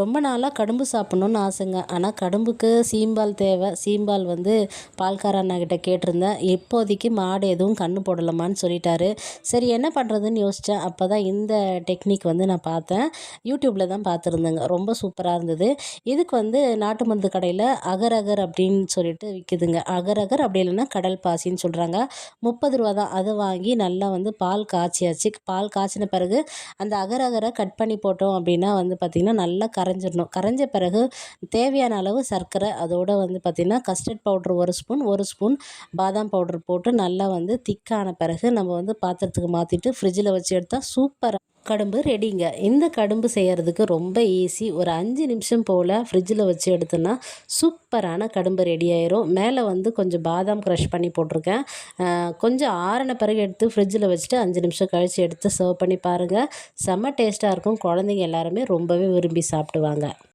ரொம்ப நாளாக கடும்பு சாப்பிட்ணுன்னு ஆசைங்க. ஆனால் கடும்புக்கு சீம்பால் தேவை. சீம்பால் வந்து பால்கார அண்ணாக்கிட்ட கேட்டிருந்தேன். இப்போதைக்கு மாடு எதுவும் கன்று போடலாமான்னு சொல்லிட்டாரு. சரி என்ன பண்ணுறதுன்னு யோசித்தேன் அப்போ தான் இந்த டெக்னிக் வந்து நான் பார்த்தேன். யூடியூப்பில் தான் பார்த்துருந்தேங்க. ரொம்ப சூப்பராக இருந்தது. இதுக்கு வந்து நாட்டு மருந்து கடையில் அகர் அகர் அப்படின்னு சொல்லிட்டு விற்கிதுங்க அகர் அகர் அப்படி இல்லைன்னா கடல் பாசின்னு சொல்கிறாங்க முப்பது ரூபா தான். அதை வாங்கி நல்லா வந்து பால் காய்ச்சியாச்சு. பால் காய்ச்சின பிறகு அந்த அகர் அகரை கட் பண்ணி போட்டோம் அப்படின்னா வந்து பார்த்திங்கன்னா நல்லா கரைஞ்சிடணும். கரைஞ்ச பிறகு தேவையான அளவு சர்க்கரை அதோடு வந்து பார்த்திங்கன்னா கஸ்டர்ட் பவுட்ரு ஒரு ஸ்பூன் ஒரு ஸ்பூன் பாதாம் பவுட்ரு போட்டு நல்லா வந்து திக்கான பிறகு நம்ம வந்து பாத்திரத்துக்கு மாற்றிட்டு ஃப்ரிட்ஜில் வச்சு எடுத்தால் சூப்பராக கடும்பு ரெடிங்க. இந்த கடும்பு செய்கிறதுக்கு ரொம்ப ஈஸி ஒரு அஞ்சு நிமிஷம் போல் ஃப்ரிட்ஜில் வச்சு எடுத்தோன்னா சூப்பரான கடும்பு ரெடி ஆயிரும். மேலே வந்து கொஞ்சம் பாதாம் க்ரஷ் பண்ணி போட்டிருக்கேன். கொஞ்சம் ஆறின பிறகு எடுத்து ஃப்ரிட்ஜில் வச்சுட்டு அஞ்சு நிமிஷம் கழித்து எடுத்து சர்வ் பண்ணி பாருங்கள் செம்ம டேஸ்ட்டாக இருக்கும். குழந்தைங்க எல்லாருமே ரொம்பவே விரும்பி சாப்பிடுவாங்க.